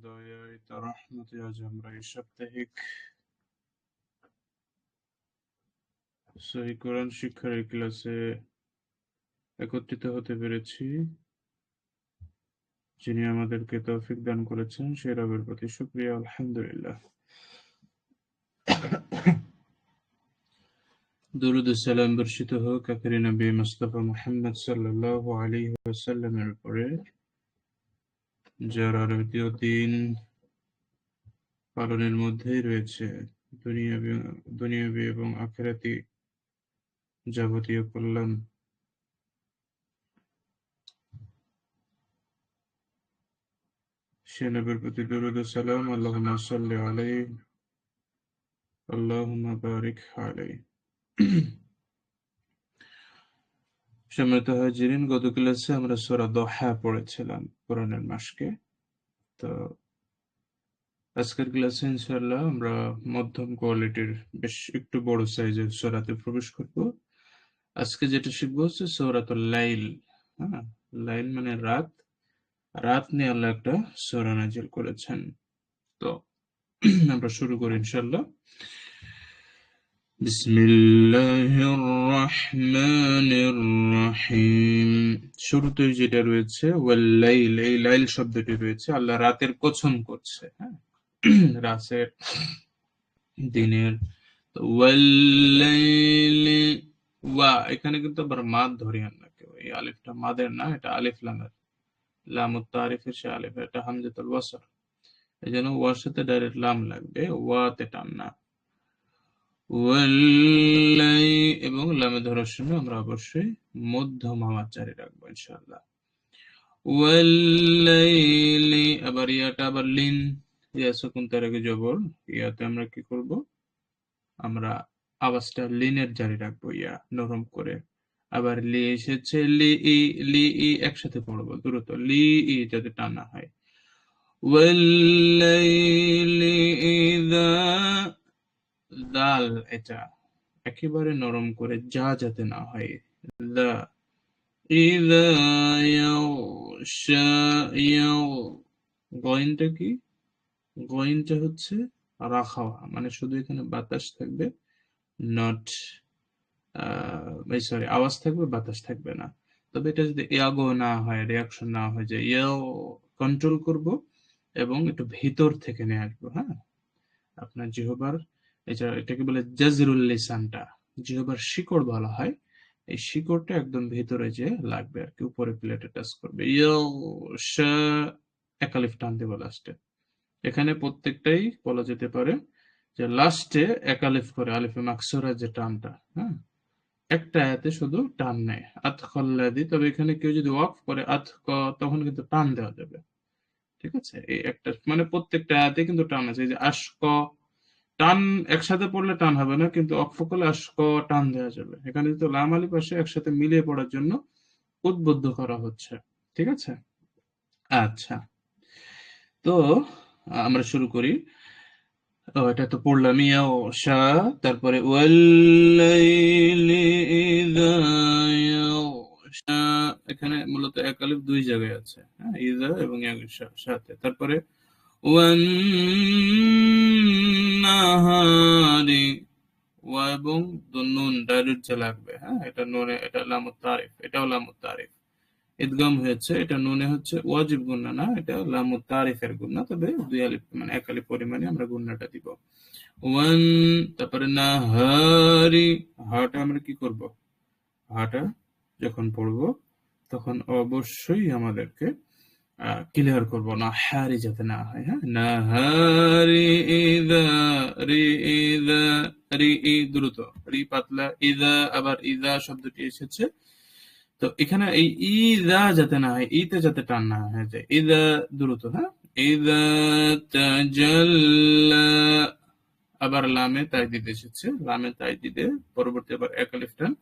দয়ায় তার রহমতে আজ আমরা এই সাপ্তাহিক সহি কোরআন শিক্ষার এই ক্লাসে একত্রিত হতে পেরেছি যিনি আমাদেরকে তৌফিক দান করেছেন সে রবের প্রতি শুক্রিয়া আলহামদুলিল্লাহ দুরুদ সালাম বর্ষিত হোক আখরি নবী মুস্তাফা মুহাম্মদ সাল্লাল্লাহু আলাইহি ওয়াসাল্লামের উপরে যারা দ্বিতীয় দিন পালনের মধ্যেই রয়েছে। দুনিয়াবি দুনিয়াবি এবং আখেরাতি যাবতীয় কল্যাণ। সে নবীর প্রতি দরুদ সালাম, আল্লাহুম্মা সাল্লি আলাইহি, আল্লাহুম্মা বারিক আলাইহি। সম্মানিত হাজিরিন গত ক্লাসে আমরা সূরা দোহা পড়েছিলাম কোরআনের মাসকে। তো আজকের ক্লাসে ইনশাআল্লাহ আমরা মধ্যম কোয়ালিটির বেশ একটু বড় সাইজের সোরাতে প্রবেশ করব। আজকে যেটা শিখব হচ্ছে সূরাতুল লাইল হ্যাঁ? লাইল মানে রাত। রাত নিয়ে আল্লাহ একটা সূরা নাজিল করেছেন। তো আমরা শুরু করি ইনশাল্লাহ ইনশাআল্লাহ। বিসমিল্লাহির রহমানির রহিম। শুরুতেই যেটা রয়েছে, ওয়াল লাইল, এই লাইল শব্দটি রয়েছে, আল্লাহ রাতের কসম করছে হ্যাঁ? রাতের দিনের। তো ওয়াল লাইলি, ওয়া, এখানে কিন্তু আবার মাদ ধরিয়েন না কেউ। এই আলিফটা মাদের না, এটা আলিফ লামের। লামুত তারিফের সে আলিফ, এটা হামজাতুল ওয়াসর। এই জন্য ওয়ার সাথে ডাইরেক্ট লাম লাগবে, ওয়াতে টান না। এবং লামে ধরার সময় আমরা অবশ্যই মধ্যম আওয়াজ জারি রাখব, ইনশাআল্লাহ। ওয়াল্লাইলি, আবার ইয়াটা আবার লিন, ইয়া সুকুন তার আগে জবর, ইয়াতে আমরা কি করব? আমরা আওয়াজটা লিনের জারি রাখব, ইয়া নরম করে। আবার লি এসেছে, লি ই লি ই একসাথে পড়ব, দ্রুত। লি ই যাতে টানা হয়। ওয়াল্লাইলি ইযা দাল, এটা একেবারে নরম করে যা যাতে না হয়। ইদা ইয়াগশা ইয়াগ গইনটা কি? গইনটা হচ্ছে রাখা মানে শুধু এখানে বাতাস থাকবে নট সরি আওয়াজ থাকবে, বাতাস থাকবে না। তবে এটা যদি ইয়াগো না হয় রিয়াকশন না হয়, যে ইয়াও কন্ট্রোল করব এবং একটু ভিতর থেকে নিয়ে আসব হ্যাঁ? আপনার জিহবার এছাড়া এটাকে বলে জাজরুল লিসানটা, জিহবার শিকড় বলা হয় এই শিকড়টা একদম ভেতরে যে লাগবে আর কি উপরে প্লেটে টাচ করবে। একালিফ টান দেবো লাস্টে এখানে প্রত্যেকটাই বলা যেতে পারে যে লাস্টে একালিফ করে, আলিফে মাকসুরা যে টানটা হ্যাঁ? একটা আয়াতে শুধু টান নেয় আতখল্লাদি তবে এখানে কেউ যদি ওয়াক করে আতক তখন কিন্তু টান দেওয়া যাবে। ঠিক আছে? এই একটা মানে প্রত্যেকটা আয়াতে কিন্তু টান আছে। এই যে আশক টান একসাথে পড়লে টান হবে না, কিন্তু অক্ষ করলে আশক টান দেওয়া যাবে। এখানে কিন্তু লাম আলি পাশে একসাথে মিলিয়ে পড়ার জন্য উদ্বুদ্ধ করা হচ্ছে, ঠিক আছে? আচ্ছা। তো আমরা শুরু করি। এটা তো পড়লাম। ইয়াও শা, তারপরে এখানে মূলত এক দুই জায়গায় আছে। হ্যাঁ ইযা এবং সাথে। তারপরে ওয়ান্নাহারি ওয়া এবং নুন ডাইরেক্ট যে লাগবে হ্যাঁ? এটা নুনে, এটা লামুত তারিফ, এটাও লামুত তারিফ। ইদগাম হয়েছে, এটা নুনে হচ্ছে ওয়াজিব গুন্না না, এটা লামুত তারিফের গুন্না, তবে দুই আলিফ মানে এক আলিফ পরিমাণে আমরা গুন্নাটা দিব। ওয়ান, তারপরে নাহারি, হাটা আমরা কি করব? হাটা যখন পড়ব, তখন অবশ্যই আমাদেরকে ক্লিয়ার করব, না হারি যাতে না হয় হ্যাঁ? না হারি ইদা, রি ইদা, রি ই, দ্রুত। রি পাতলা, ইদা, আবার ইদা শব্দটি এসেছে। তো এখানে এই ইদা যাতে না হয়, ইতে যাতে টান না হয়ে যায় ইদা দ্রুত হ্যাঁ? ইদা তাজাল্লা, আবার লামে তাই দিতে এসেছে, লামে তাই দিতে পরবর্তী আবার একালিফ টান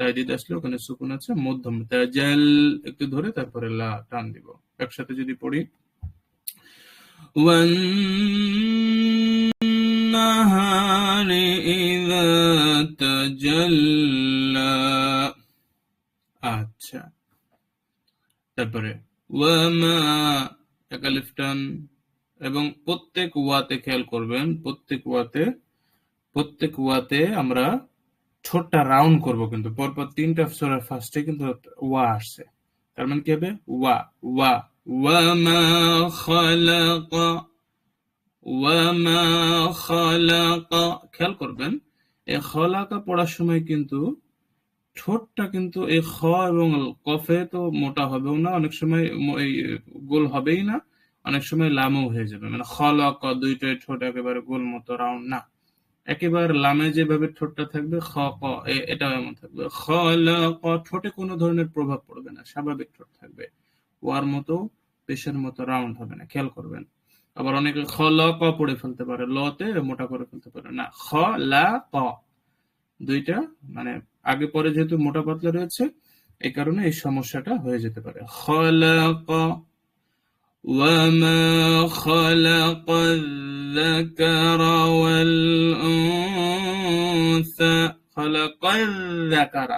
তাই দিতে আসলে ওখানে সুকুন আছে, মধ্যম, তাজাল, একটু ধরে তারপরে লা টান দিব। একসাথে যদি পড়ি والنهار إذا تجلى আচ্ছা তারপরে ওয়ামা একালিফ টান এবং প্রত্যেক ওয়াতে খেয়াল করবেন প্রত্যেক ওয়াতে প্রত্যেক ওয়াতে আমরা ঠোঁটটা রাউন্ড করব কিন্তু পরপর তিনটা সূরার ফার্স্টে কিন্তু ওয়া আসছে তার মানে কি হবে? ওয়া ওয়া, ওয়ামা খালাকা ওয়ামা খালাকা। খেয়াল করবেন, এই খালাকা পড়ার সময় কিন্তু ঠোঁটটা কিন্তু এই খ এবং কফে তো মোটা হবেও না, অনেক সময় এই গোল হবেই না, অনেক সময় লামও হয়ে যাবে। মানে খলক দুইটাই ঠোঁট একেবারে গোল মতো রাউন্ড না। একেবারে লামে যেভাবে ঠোঁটটা থাকবে, খ, ক এটাও এমন থাকবে। খলক ঠোঁটে কোনো ধরনের প্রভাব পড়বে না, স্বাভাবিক ঠোঁট থাকবে। ওয়ার মতো, পেশের মতো রাউন্ড হবে না, খেয়াল করবেন। আবার অনেকে খ, ল, ক পড়ে ফেলতে পারে, লতে মোটা করে ফেলতে পারে না। খ, লা, ক, দুইটা মানে আগে পরে যেহেতু মোটা পাতলা রয়েছে এই কারণে এই সমস্যাটা হয়ে যেতে পারে। খলাক وما خلق الذكر والأنثى خلق الذكر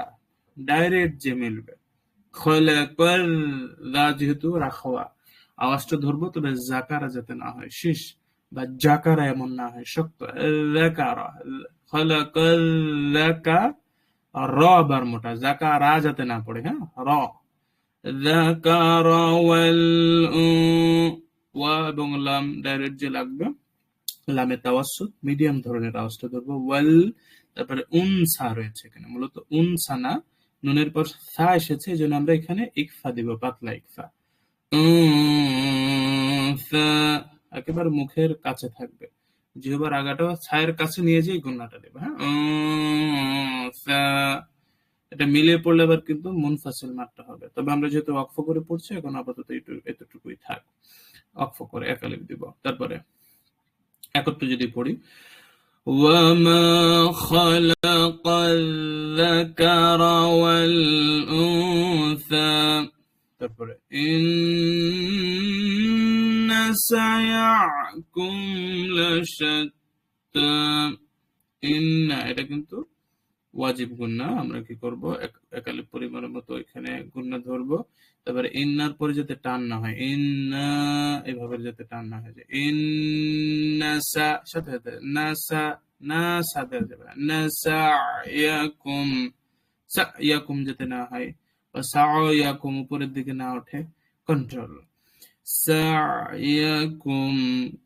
ডাইরেক্ট যে মিলবে খলাক দা যেহেতু রাখওয়া আওয়াজটা ধরবো তবে জাকারা যাতে না হয় শীষ বা জাকারা এমন না হয় শক্ত জাকারা খলাক জাকা র বার মোটা জাকারা যাতে না পড়ে হ্যাঁ র ذكر وال ওয়া এবং লাম ডাইরেক্ট যে লাগবে লামে তাওয়াসুদ মিডিয়াম ধরনের আওয়াজটা ধরবো ওয়াল তারপরে উনসা রয়েছে এখানে মূলত উনসা না নুনের পর সা এসেছে এই জন্য আমরা এখানে ইকফা দিব পাতলা ইকফা উনসা একেবারে মুখের কাছে থাকবে জিহবার আগাটা ছায়ের কাছে নিয়ে যেয়ে গুন্নাটা দেবে হ্যাঁ উনসা এটা মিলিয়ে পড়লে আবার কিন্তু মুনফাসিল মারতে হবে তবে আমরা যেহেতু অক্ফ করে পড়ছি এখন আপাতত এইটু- এতটুকুই থাক অক্ফ করে একালিপ দিব তারপরে একত্রে যদি পড়ি وما خلق الذكر والأنثى তারপরে إن سعيكم لشتى إن এটা কিন্তু ওয়াজিব গুন্না, আমরা কি করব? এক- একালিপ পরিমাণের মতো এখানে গুন্না ধরবো। তারপরে ইন্নার পরে যাতে টান না হয়, ইন্না, এভাবে যাতে টান না হয় যে ইন্নাসা সাথে সাথে নাসা না সাথে যাবে নাসা ইয়াকুম সায়াকুম যাতে না হয়, বা সায়াকুম উপরের দিকে না ওঠে, কন্ট্রোল।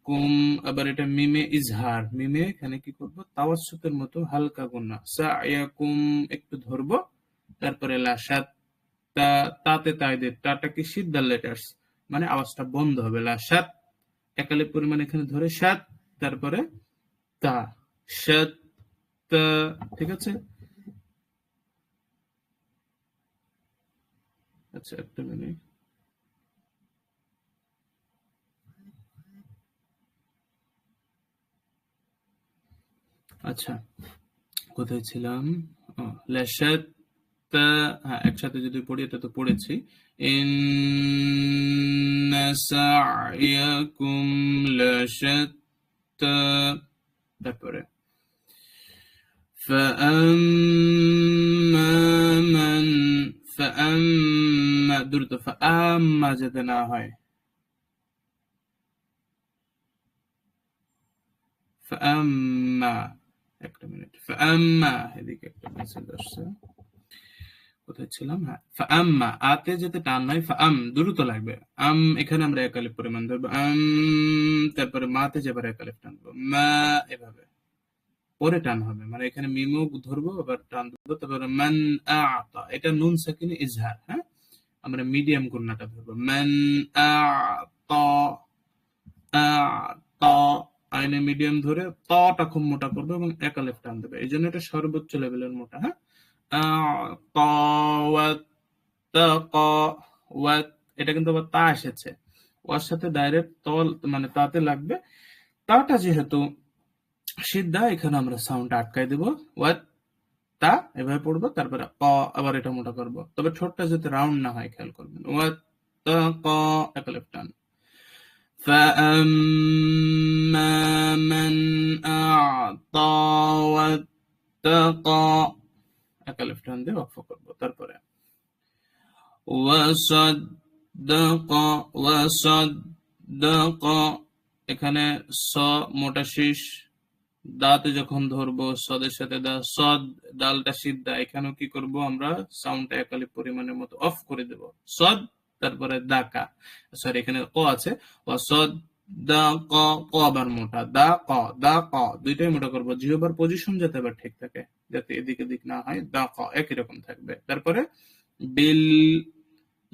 কুম, আবার এটা মিমে ইজহার। মিমে এখানে কি করব? তাওয়াসসুতের মতো হালকা একটু ধরবো, তারপরে লাসাত তা, তাতে তাটা কি লেটার্স? মানে আওয়াজটা বন্ধ হবে। লাসাত একালে পরিমাণ এখানে ধরে সাত তারপরে তা সাত ঠিক আছে? আচ্ছা একটা মিনিট। আচ্ছা কোথায় ছিলাম ও, লাসাত তা হ্যাঁ একসাথে যদি পড়ি এটা তো পড়েছি ইন্না সা'য়াকুম লাশাত্তা তারপরে فأما من فأما দ্রুত فأما যাতে না হয় فأما একটা মিনিট। ফাম্মা এদিকে একটা মেসেজ আসছে। কোথায় ছিলাম? হ্যাঁ ফাম্মা আতে যেতে টান নয় ফাম দ্রুত লাগবে। আম, এখানে আমরা একালিফ পরিমাণ ধরবো। আম, তারপরে মাতে যাবার একালিফ টানবো। মা, এভাবে। পরে টান হবে মানে এখানে মিমুক ধরবো, আবার টান ধরবো তারপরে মান আতা, এটা নুন, সাকিনে, ইজহার হ্যাঁ? আমরা মিডিয়াম গুণাটা ধরবো। মান আতা আতা। আইনে মিডিয়াম ধরে তটা খুব মোটা করব এবং একালেফ টান দেবে। এই জন্য এটা সর্বোচ্চ লেভেলের মোটা হ্যাঁ? এটা কিন্তু আবার তা এসেছে। ওর সাথে ডাইরেক্ট তল মানে তাতে লাগবে। তাটা যেহেতু সিদ্ধা, এখানে আমরা সাউন্ড আটকাই দেব। ওয়াত, তা এভাবে পড়ব, তারপরে ক, আবার এটা মোটা করব। তবে ঠোঁটটা যাতে রাউন্ড না হয়, খেয়াল করবেন। ওয়াত ক একালেফ টান فأما من أعطى واتقى একালেফ টান দিয়ে অক্ষ করবো তারপরে ওয়াসাদ্দাক ওয়াসাদ্দাক এখানে স মোটা শীষ দাঁতে যখন ধরবো সদের সাথে দা সদ ডালটা সিদ্ধা এখানেও কি করব আমরা সাউন্ডটা একালি পরিমাণের মতো অফ করে দেব সদ তারপরে দাকা। সরি এখানে ক আছে। আবার মোটা, দা, ক দা, ক। দুইটাই মোটা করব। জিহবার পজিশন যাতে আবার ঠিক থাকে, যাতে এদিক এদিক না হয়, দা, ক, একই রকম থাকবে। তারপরে বিল,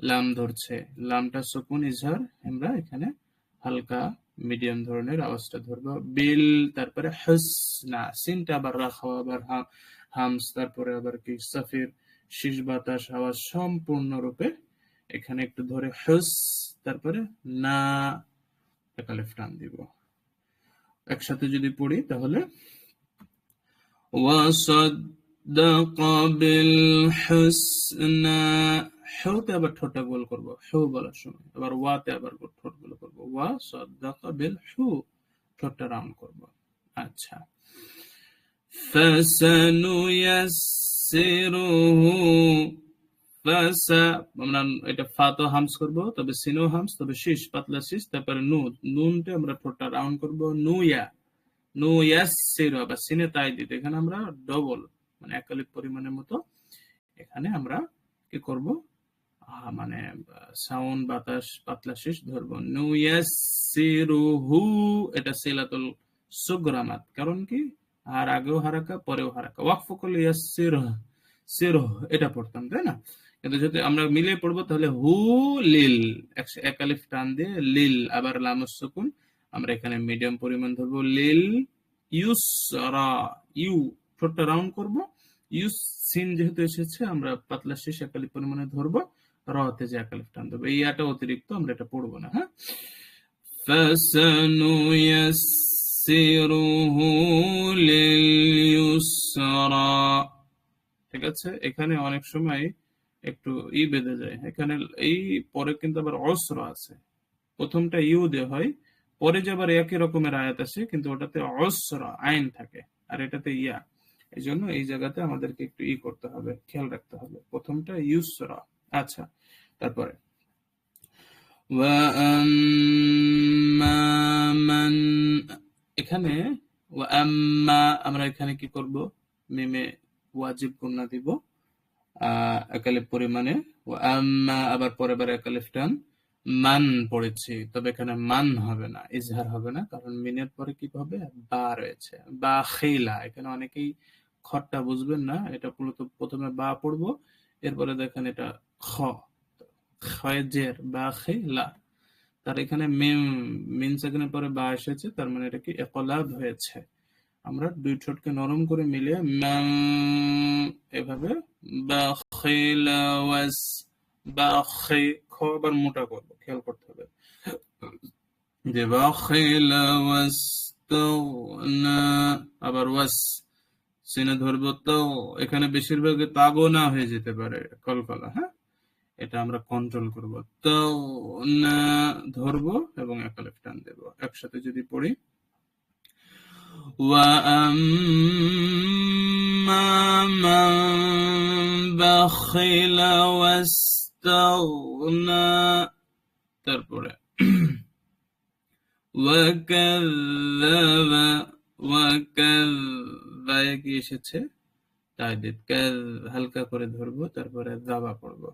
লাম ধরছে। লামটা সুকুন ইজহার। আমরা এখানে হালকা মিডিয়াম ধরনের আওয়াজটা ধরবো। বিল, তারপরে হসনা, সিনটা আবার রাখা, আবার হামস, তারপরে আবার কি? সাফির, শীষ, বাতাস, আওয়াজ সম্পূর্ণরূপে এখানে একটু ধরে হস, তারপরে না একালেফ টান দিব। একসাথে যদি পড়ি তাহলে বিল হুসনা, হেউতে আবার ঠোঁটটা গোল করব, হেউ বলার সময়। আবার ওয়াতে আবার ঠোঁট গোল করব। ওয়া সদ্দাকা বিল হু, ঠোঁটটা রাউন্ড করব। আচ্ছা। ফাসানুয়াসসিরুহু ফাসা আমরা এটা ফা তো হামস করব, তবে সিনো হামস, তবে শীষ, পাতলা শীষ, তারপরে নুন নুনটা আমরা ঠোঁটটা রাউন্ড করব নুয়া নুয়াসসিরু আবার সিনে তাই দিতে। এখানে আমরা ডবল মানে একালিক পরিমাণের মতো। এখানে আমরা কি করব? মানে সাউন্ড বাতাস, পাতলা শেষ ধরবো। নুয়াসিরুহু এটা সিলাতুল সুগরামাত। কারণ কি? আর আগেও হারাকা, পরেও হারাকা। ওয়াকফ করলে ইয়াসির সিরহ এটা পড়তাম, তাই না? কিন্তু যদি আমরা মিলিয়ে পড়বো তাহলে হু লিল একালিফ টান দিয়ে লিল আবার লামস সুকুন আমরা এখানে মিডিয়াম পরিমাণ ধরবো লিল ইউসরা ইউ ঠোঁটটা রাউন্ড করবো ইউস সিন যেহেতু এসেছে আমরা পাতলা শেষ একালিফ পরিমাণে ধরবো রতে যে একালিফ টান দেবো এই আটা অতিরিক্ত আমরা এটা পড়বো না হ্যাঁ فسنيسره لليسرى ঠিক আছে এখানে অনেক সময় একটু ই বেঁধে যায়। এখানে এই পরে কিন্তু আবার অস্র আছে। প্রথমটা ইউ দে হয়, পরে যে আবার একই রকমের আয়াত আসে কিন্তু ওটাতে অস্র আইন থাকে, আর এটাতে ইয়া। এই জন্য এই জায়গাতে আমাদেরকে একটু ই করতে হবে, খেয়াল রাখতে হবে। প্রথমটা ইউসরা। আচ্ছা তারপরে। এখানে আমরা এখানে কি করব? মিমে ওয়াজিব গুণা দিব। একালিফ পরিমাণে। আবার পরে বার একালিফ টান। মান পড়েছি, তবে এখানে মান হবে না, ইজহার হবে না, কারণ মিনের পরে কি হবে? বা রয়েছে। বা খেলা, এখানে অনেকেই খরটা বুঝবেন না, এটা মূলত প্রথমে বা পড়ব, এরপরে দেখেন এটা খ। খয়েজের বা খেলা, তার এখানে মিম মিন সেকেন্ডের পরে বা এসেছে, তার মানে এটা কি একলাভ হয়েছে। আমরা দুই ঠোঁটকে নরম করে মিলিয়ে এভাবে বা খেলা ওয়াজ খ আবার মোটা করব, খেয়াল করতে হবে। যে বা খেলা ওয়াজ আবার ওয়াস সিনে ধরবো তো, এখানে বেশিরভাগ তাগো না হয়ে যেতে পারে, কলকলা হ্যাঁ? এটা আমরা কন্ট্রোল করব। তো না ধরবো এবং একালেফ টান দেব। একসাথে যদি পড়ি وأما من بخل واستغنى তারপরে وكذب وكذب কি এসেছে তাইদিদ হালকা করে ধরবো তারপরে দাবা পড়বো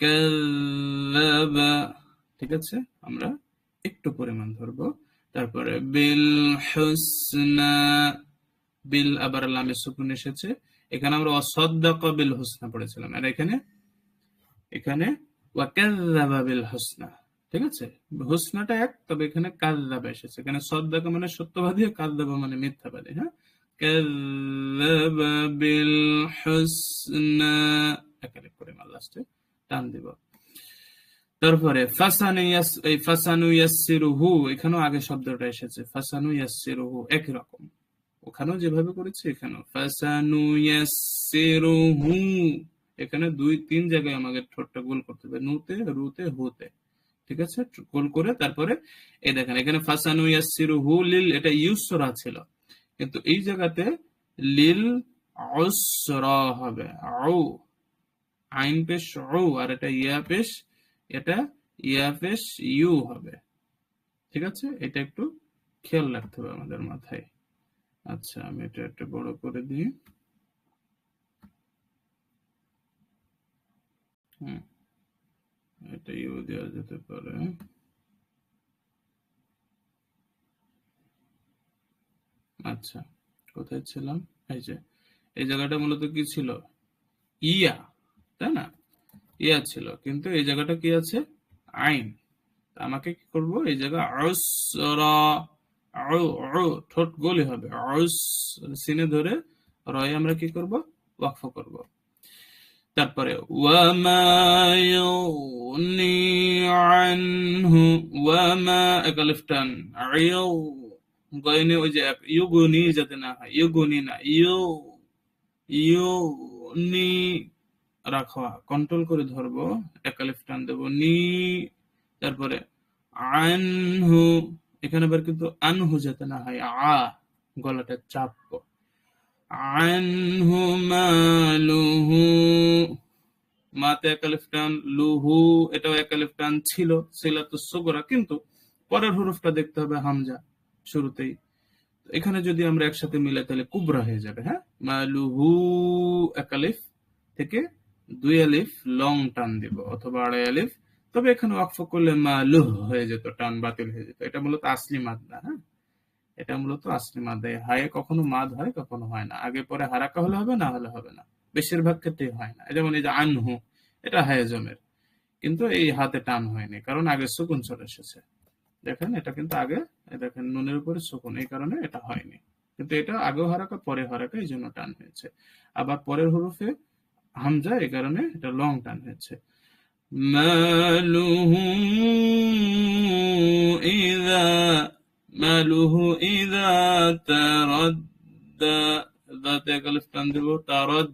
কাযাবা ঠিক আছে আমরা একটু পরিমাণ ধরবো তারপরে বিল বিল আবার লামে সুকুন এসেছে। এখানে আমরা অসদ্দাক বিল হুসনা পড়েছিলাম। আর এখানে এখানে ওয়াকাযযাবা বিল হুসনা, ঠিক আছে? হুসনাটা এক, তবে এখানে কাযযাবা এসেছে। এখানে সদ্দাকা মানে সত্যবাদী কাযযাবা মানে মিথ্যাবাদী হ্যাঁ? কাযযাবা বিল হুসনা একালিফ করে মাল লাস্টে টান দিব। তারপরে, ফাসানু ইয়াস, এই ফাসানু ইয়াসসিরুহু, এখানেও আগে শব্দটা এসেছে, ফাসানু ইয়াসসিরুহু, একই রকম। ওখানেও যেভাবে করেছে, এখানেও। ফাসানু ইয়াসসিরুহু, এখানে দুই, তিন জায়গায় আমাকে ঠোঁটটা গোল করতে হবে, নুতে, রুতে, হুতে। ঠিক আছে? গোল করে তারপরে, এই দেখেন, এখানে ফাসানু ইয়াসসিরুহু, লিল, এটা ইউসরা ছিল। কিন্তু এই জায়গাতে লিল উসরা হবে, আউ। আইন পেশ ও আর এটা ইয়া পেশ এটা পেশ ইউ হবে। ঠিক আছে? এটা একটু খেয়াল রাখতে হবে আমাদের মাথায়। আচ্ছা আমি এটা একটু বড় করে দিই। হুম, এটা ইউ দেওয়া যেতে পারে। আচ্ছা কোথায় ছিলাম? এই যে, এই জায়গাটা মূলত কি ছিল? ইয়া, তাই না? ইয়া ছিল। কিন্তু এই জায়গাটা কি আছে? আইন। আমাকে কি করব? এই জায়গা ঠোঁট গোলি হবে। সিনে ধরে রয় আমরা কি করব? ওয়াকফ করব। তারপরে ওই যে ইউগুনি যাতে না হয়, ইউগুনি না, ইউ, ইউনি রাখা কন্ট্রোল করে ধরবো একালিফ টান দেবো, নি, তারপরে আনহু, এখানে আবার কিন্তু আনহু যাতে না হয়, আ, গলাটা চাপবো। আনহু মালুহু, মাতে একালিফ টান লুহু, এটাও একালিফ টান ছিল ছিল তো সুগরা, কিন্তু পরের হরফটা দেখতে হবে হামজা শুরুতেই। এখানে যদি আমরা একসাথে মিলাই, তাহলে কুবরা হয়ে যাবে হ্যাঁ? মালুহু একালিফ থেকে দুই আলিফ লং টান দিব অথবা আড়াই আলিফ। তবে এখানে ওয়াকফ করলে মালুহ হয়ে যেত, টান বাতিল হয়ে যেত। এটা মূলত আসলি মাদ্দা হ্যাঁ? এটা মূলত আসলি এই হায়ে কখনো মাদ হয়, কখনো হয় না। আগে পরে হারাকা হলে হবে, না হলে হবে না। বেশিরভাগ ক্ষেত্রে হয় না। যেমন এই যে আনহু, এটা হায়ে জমের। কিন্তু এই হাতে টান হয়নি, কারণ আগে সুকুন চলে এসেছে। দেখেন, এটা কিন্তু আগে দেখেন, নুনের উপরে সুকুন। এই কারণে এটা হয়নি। কিন্তু এটা আগেও হারাকা, পরে হারাকা, এই জন্য টান হয়েছে। আবার পরের হরফে হামজা, এ কারণে এটা লং টান হয়েছে মালুহু ইদা মালুহু ইদা দাতে একালিফ টান দেব, তারদ,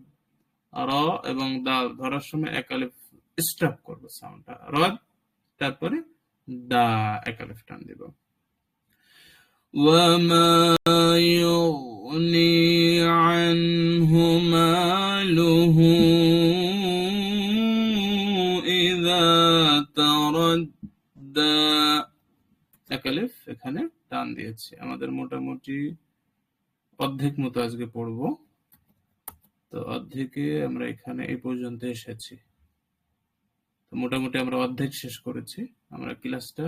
র এবং দা ধরার সময় একালিফ স্টপ করব সাউন্ডটা রদ, তারপরে দা একালিফ টান দেব। ওয়া মা টান দিয়েছি। আমাদের মোটামুটি অর্ধেক মতো আজকে পড়ব। তো অর্ধেকে আমরা এখানে এই পর্যন্ত এসেছি। তো মোটামুটি আমরা অর্ধেক শেষ করেছি। আমরা ক্লাসটা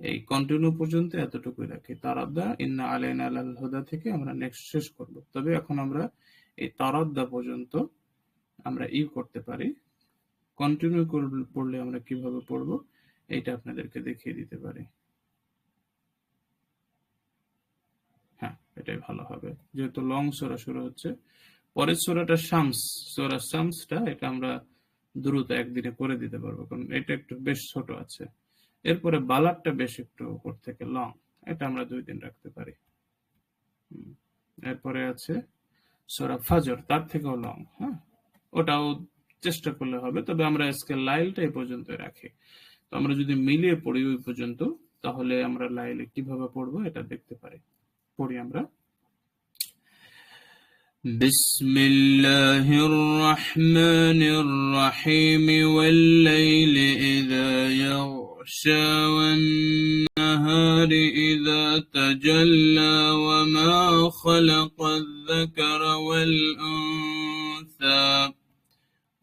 এই কন্টিনিউ পর্যন্ত এতটুকুই রাখি। তারাদ্দা, ইন্না আলাইনা আলাল হুদা থেকে আমরা নেক্সট শেষ করব। তবে এখন আমরা এই তারাদ্দা পর্যন্ত আমরা ই করতে পারি। কন্টিনিউ পড়লে আমরা কীভাবে পড়ব, এইটা আপনাদেরকে দেখিয়ে দিতে পারি হ্যাঁ এটাই ভালো হবে। যেহেতু লং সোরা শুরু হচ্ছে, পরের সোরাটা শামস। সোরা শামসটা এটা আমরা দ্রুত একদিনে করে দিতে পারব, কারণ এটা একটু বেশ ছোট আছে। এরপরে বালারটা বেশ একটু উপর থেকে লং এটা আমরা দুই দিন রাখতে পারি। এরপরে আছে সোরা ফাজর, তার থেকেও লং হ্যাঁ? ওটাও চেষ্টা করলে হবে, তবে আমরা আজকে লাইলটা এই পর্যন্ত রাখি। তো আমরা যদি মিলিয়ে পড়ি ওই পর্যন্ত, তাহলে আমরা লাইলে কীভাবে পড়ব এটা দেখতে পারি। পড়ি আমরা। بسم الله الرحمن الرحيم والليل إذا يغشى والنهار إذا تجلى وما خلق الذكر والأنثى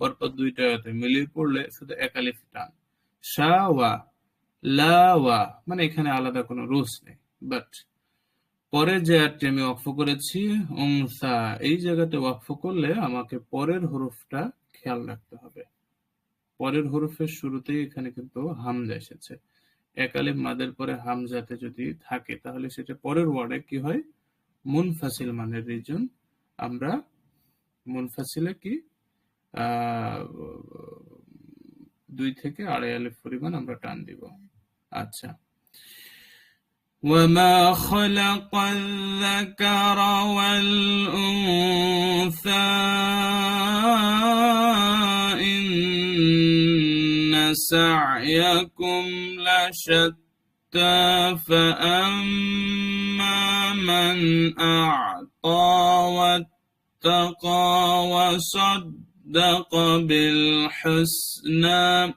পরপর দুইটা আয়াতে মিলিয়ে পড়লে শুধু একালিফ টান শাওয়া লাওয়া মানে এখানে আলাদা কোনো রুলস নেই বাট পরের যে আয়াতটি আমি ওয়াকফ করেছি উংসা এই জায়গাতে ওয়াকফ করলে আমাকে পরের হরফটা খেয়াল রাখতে হবে। পরের হরফের শুরুতেই এখানে কিন্তু হামজা এসেছে। এক আলিফ মাদের পরে হামজাতে যদি থাকে, তাহলে সেটা পরের ওয়ার্ডে কি হয়? মুনফাসিল মানের রিজন আমরা মুনফাসিলে কি? দুই থেকে আড়াই আলিফ পরিমাণ আমরা টান দিব। আচ্ছা। وما خلق الذكر والأنثى إن سعيكم لشتى فأما من أعطى واتقى وصدق بالحسنى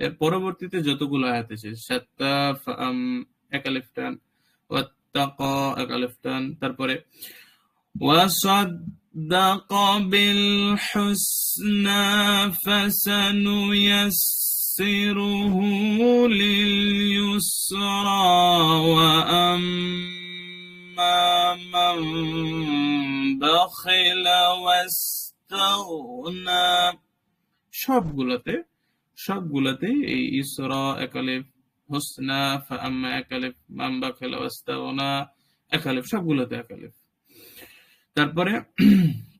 এর পরবর্তীতে যতগুলো আয়াত আছে সাত্তা ফাম এক আলিফ টান ওয়াত্তাকা এক আলিফ টান তারপরে وصدق بالحسنى فسنيسره لليسرى وأما من بخل واستغنى সবগুলোতে সবগুলোতে এই ইসরা এক আলিফ হোসনা ফাম্মা এক আলিফ মাম্বা খেলা ওয়াস্তাগনা এক আলিফ সবগুলোতে এক আলিফ তারপরে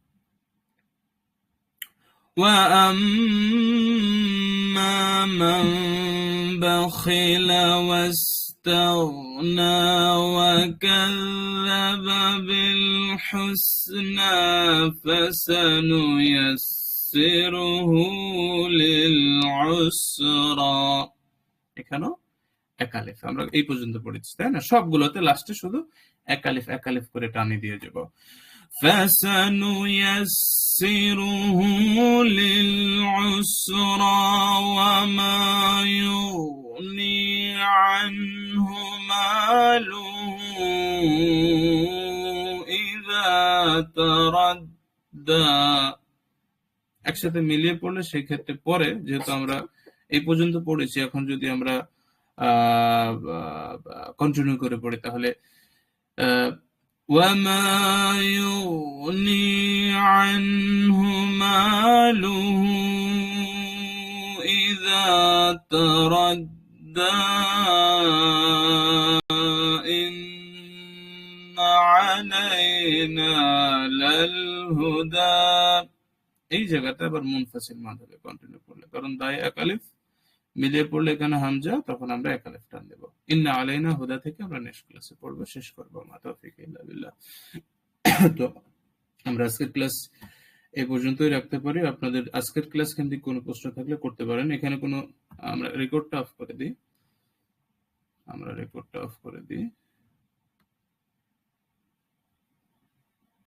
وأما من بخل واستغنى وكذب بالحسنى فسنيسره للعسرى এখানেও এক আলিফ আমরা এই পর্যন্ত পড়েছি তাই না সবগুলোতে লাস্টে শুধু এক আলিফ এক আলিফ করে টানি দিয়ে যাব فسنيسره للعسرى وما يغني عنه ماله إذا تردى একসাথে মিলিয়ে পড়লে সেই ক্ষেত্রে পরে যেহেতু আমরা এই পর্যন্ত পড়েছি এখন যদি আমরা কন্টিনিউ করে পড়ি তাহলে আহ, وما يغني عنه ماله إذا تردى إن علينا للهدى এই জায়গাতে আবার মুনফাসিল মাদ হবে কন্টিনিউ করলে কারণ দায় এক আলিফ মিলিয়ে পড়লে এখানে হামজা? তখন আমরা এক আলিফ টান দেবো। ইন্না আলাইনা হুদা থেকে আমরা নেক্সট ক্লাসে পড়ব, শেষ করব, মা তৌফিক ইল্লা তো আমরা আজকের ক্লাস এ পর্যন্তই রাখতে পারি। আপনাদের আজকের ক্লাস কেন্দ্রিক কোনো প্রশ্ন থাকলে করতে পারেন। এখানে কোনো, আমরা রেকর্ডটা অফ করে দিই। আমরা রেকর্ডটা অফ করে দিই।